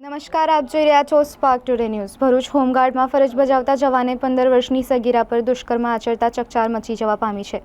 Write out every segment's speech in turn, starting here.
નમસ્કાર, આપ જોઈ રહ્યા છો સ્પાર્ક ટુડે ન્યૂઝ ભરૂચ હોમગાર્ડમાં ફરજ બજાવતા જવાને પંદર વર્ષની સગીરા પર દુષ્કર્મ આચરતા ચકચાર મચી જવા પામી છે.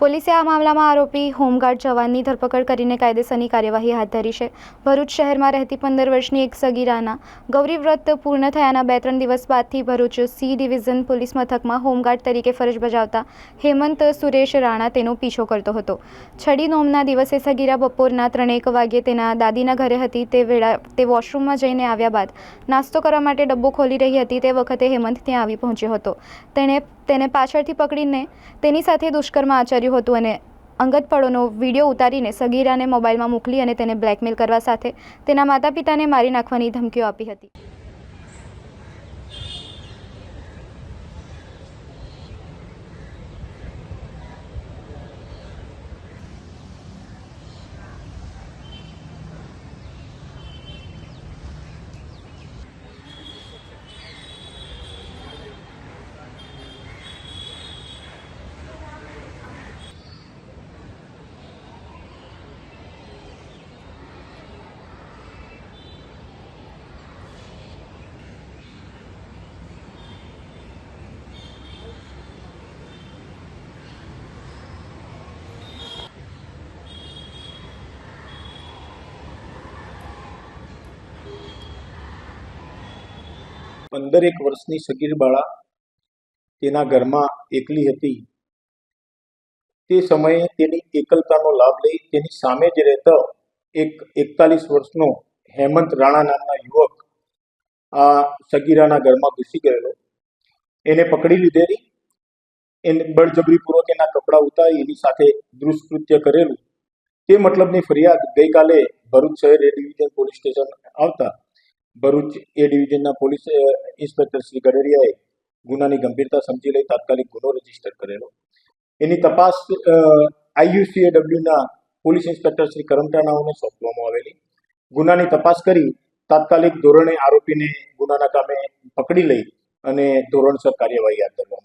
પોલીસે આ મામલામાં આરોપી હોમગાર્ડ જવાનની ધરપકડ કરીને કાયદેસરની કાર્યવાહી હાથ ધરી છે. ભરૂચ શહેરમાં રહેતી પંદર વર્ષની એક સગીરાના ગૌરી વ્રત પૂર્ણ થયાના બે ત્રણ દિવસ બાદથી ભરૂચ સી ડિવિઝન પોલીસ મથકમાં હોમગાર્ડ તરીકે ફરજ બજાવતા હેમંત સુરેશ રાણા તેનો પીછો કરતો હતો. છડી નોમના દિવસે સગીરા બપોરના ત્રણેક વાગ્યે તેના દાદીના ઘરે હતી. તે વેળા તે વોશરૂમમાં જઈને આવ્યા બાદ નાસ્તો કરવા માટે ડબ્બો ખોલી રહી હતી. તે વખતે હેમંત ત્યાં આવી પહોંચ્યો હતો. તેણે તેને પાછળથી પકડીને તેની સાથે દુષ્કર્મ આચર્યું હતું અને અંગત પળોનો વીડિયો ઉતારીને સગીરાને મોબાઈલમાં મોકલી અને તેને બ્લેકમેલ કરવા સાથે તેના માતા પિતાને મારી નાખવાની ધમકીઓ આપી હતી. પંદરેક વર્ષની સગીર બાળા તેના ઘરમાં એકલી હતી. તે સમયે તેની એકલતાનો લાભ લઈ તેની સામે જ રહેતો એક એકતાલીસ વર્ષનો હેમંત રાણા નામના યુવક આ સગીરાના ઘરમાં ઘૂસી ગયેલો. એને પકડી લીધેલી. એને બળજબરીપૂર્વક એના કપડાં ઉતારી એની સાથે દુષ્કૃત્ય કરેલું. તે મતલબની ફરિયાદ ગઈકાલે ભરૂચ શહેર એ ડિવિઝન પોલીસ સ્ટેશન આવતા ભરૂચ એ ડિવિઝનના પોલીસ ઇન્સ્પેક્ટર શ્રી ગડેરિયાએ ગુનાની ગંભીરતા સમજી લઈ તાત્કાલિક ગુનો રજિસ્ટર કરેલો. એની તપાસ આઈયુસીએડબ્લ્યુના પોલીસ ઇન્સ્પેક્ટર શ્રી કરમટાણાઓને સોંપવામાં આવેલી. ગુનાની તપાસ કરી તાત્કાલિક ધોરણે આરોપીને ગુનાના કામે પકડી લઈ અને ધોરણસર કાર્યવાહી હાથ ધરવામાં